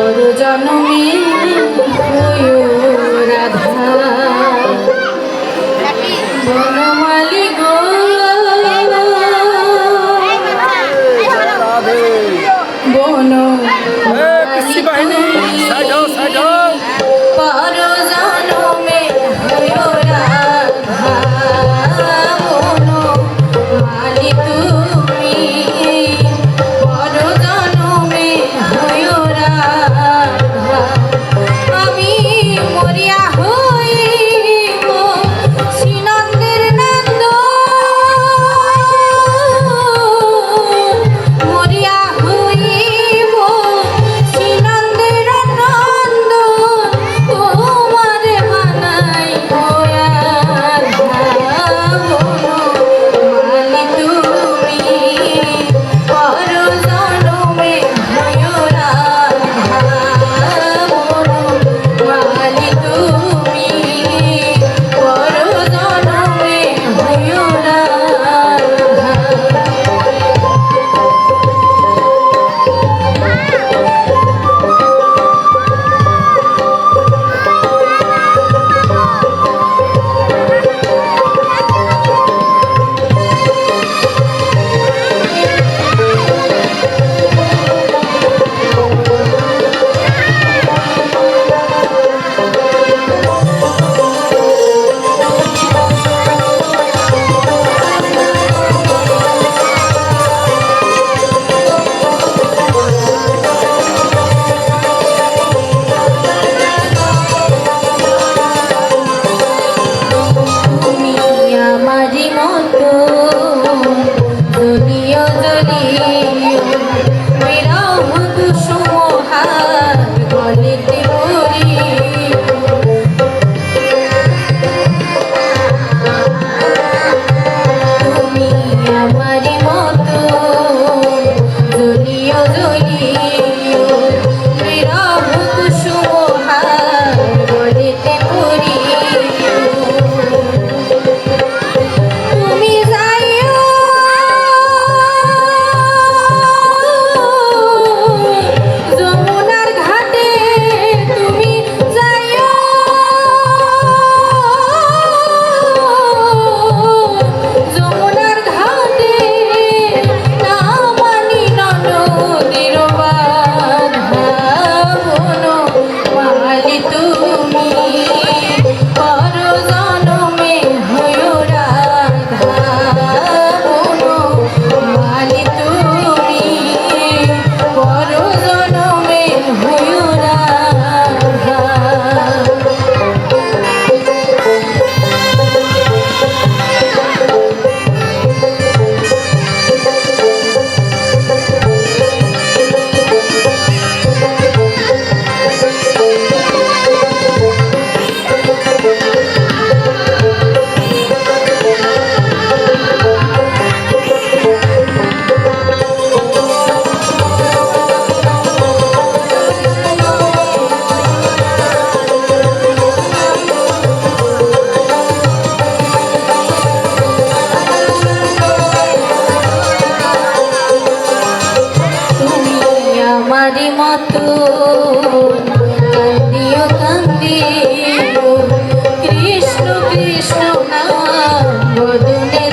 তোর জনমে হয়ে তোমারই মতো কান্দিও কান্দিও কৃষ্ণ কৃষ্ণ নাম বদনে